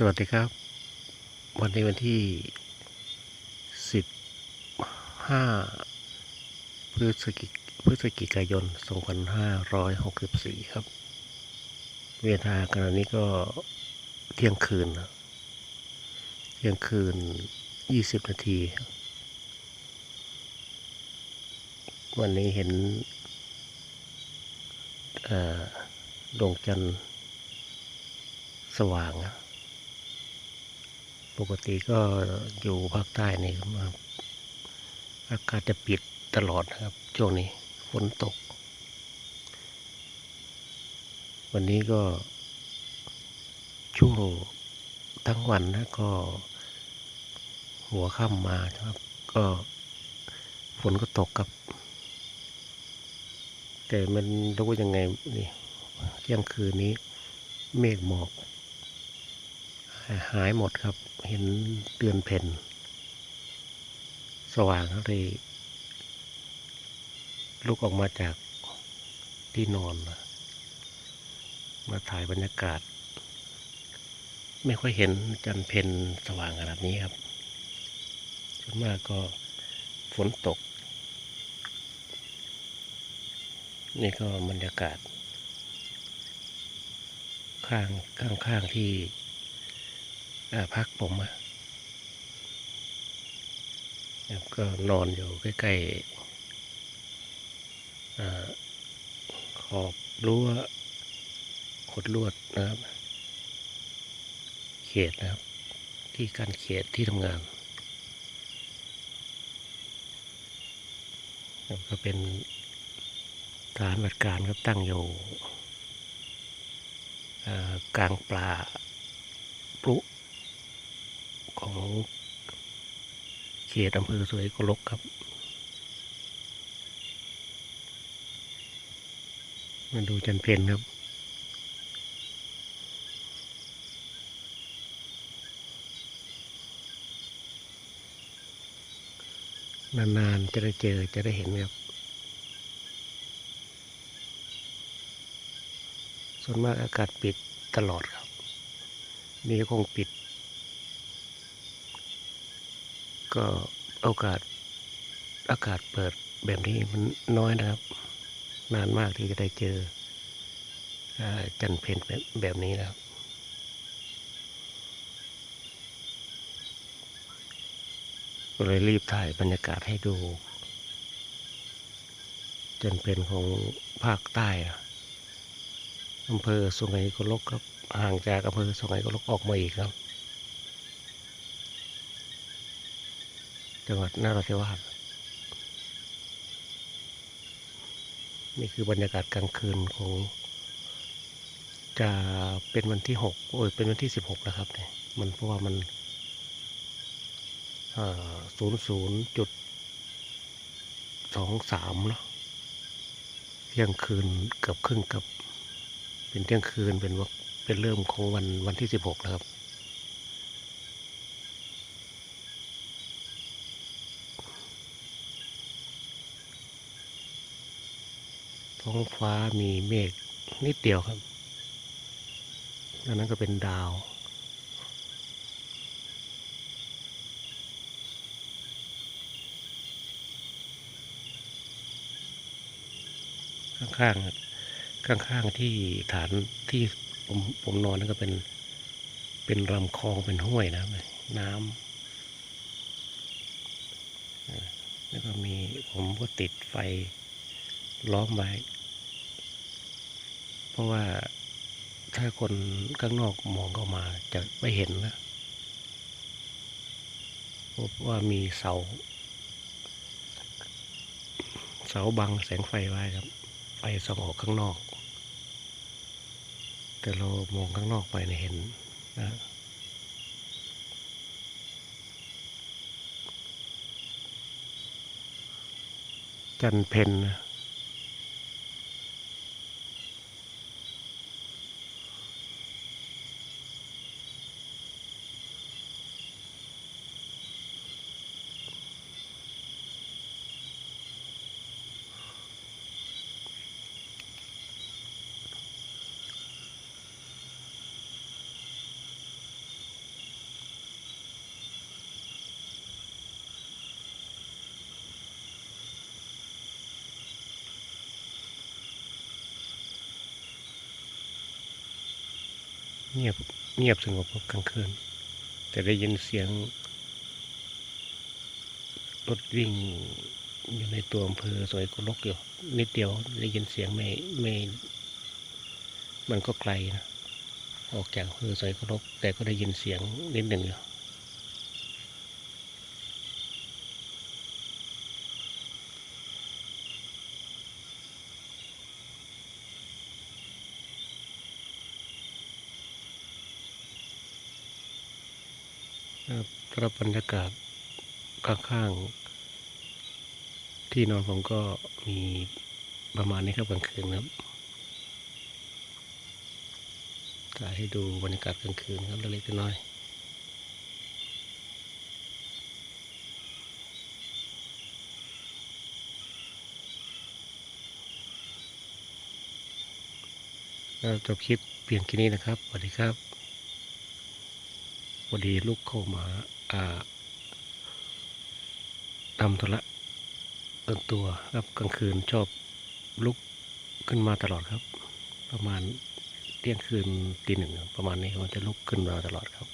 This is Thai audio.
สวัสดีครับ วันนี้วันที่สิบห้าพฤศจิกพฤศจิกายนสองพันห้าร้อยหกสิบสี่ครับ เวลาขณะนี้ก็เที่ยงคืน เที่ยงคืนยี่สิบนาที วันนี้เห็นดวงจันทร์สว่างนะ ปกติก็อยู่ภาคใต้นี่อากาศจะปิดตลอดนะครับ ช่วงนี้ฝนตก วันนี้ก็ช่วงทั้งวันนะก็ หัวค่ำมาครับ ก็ฝนก็ตกครับ แต่มันรู้ยังไงนี่เที่ยงคืนนี้เมฆหมอก หายหมดครับ เห็นเดือนเพ็ญสว่างเลยลุกออกมาจากที่นอน มาถ่ายบรรยากาศ ไม่ค่อยเห็นจันเพ็ญสว่างขนาดนี้ครับส่วนมากก็ฝนตก นี่ก็บรรยากาศ ข้างข้างข้างที่ พักผมอะก็นอนอยู่ใกล้ๆขอบรั้วขดลวดนะครับ เขตนะครับ ที่การเขตที่ทำงานก็เป็นฐานบัติการครับตั้งอยู่กลางปลา ของเขตอำเภอสวยกลกครับ มาดูจันเพนครับ นานๆจะได้เจอจะได้เห็นครับ ส่วนมากอากาศปิดตลอดครับ นี่คงปิด ก็โอกาสอากาศเปิดแบบนี้มันน้อยนะครับ นานมากที่จะได้เจออ่าจันทร์เพนแบบแบบนี้นะครับก็เลยรีบถ่ายบรรยากาศให้ดูจันทร์เพนของภาคใต้อำเภอสุไหงโกลกครับ ห่างจากอำเภอสุไหงโกลกออกมาอีกครับ จังหวัดนราธิวาสนี่คือบรรยากาศกลางคืนของ จะเป็นวันที่หกโอ้ยเป็นวันที่สิบหกแล้วครับเนี่ยมันเพราะว่ามันศูนย์ศูนย์จุดสองสามเนาะเที่ยงคืนเกือบครึ่งกับ เป็นเที่ยงคืนเป็นว่าเป็นเริ่มของวันวันที่สิบหกแล้วครับ ท้องฟ้ามีเมฆนิดเดียวครับอันนั้นก็เป็นดาว ข้างๆข้างๆที่ฐานที่ผมผมนอนนั่นก็เป็น เป็นลำคลองเป็นห้วยนะน้ำแล้วก็มีผมก็ติดไฟล้อมไว้ ราะว่าถ้าคนข้างนอกมองเข้ามาจะไม่เห็นนะพราะว่ามีเสา เสาบังแสงไฟไว้ครับ ไฟส่องออกข้างนอก แต่เรามองข้างนอกไปเนี่ยเห็นนะจันเพนนะ เงียบเงียบสงบกลางคืน แต่ได้ยินเสียงรถวิ่งอยู่ในตัวอำเภอสวยกุลกอยู่นิดเดียวได้ยินเสียงไม่ไม่ มันก็ไกลนะออกจากอำเภอสวยกุลกแต่ก็ได้ยินเสียงนิดหนึ่งอยู่ ครับรับบรรยากาศข้างๆ ที่นอนผมก็มีประมาณนี้ครับกลางคืนครับจะให้ดูบรรยากาศกลางคืนครับเล็กๆน้อยๆจบคลิปเพียงแค่นี้นะครับ สวัสดีครับ พอดีลูกเข้ามาอ่าทำธุระตนตัวครับกลางคืนชอบลุกขึ้นมาตลอดครับ ประมาณเที่ยงคืนตีหนึ่งประมาณนี้มันจะลุกขึ้นมาตลอดครับ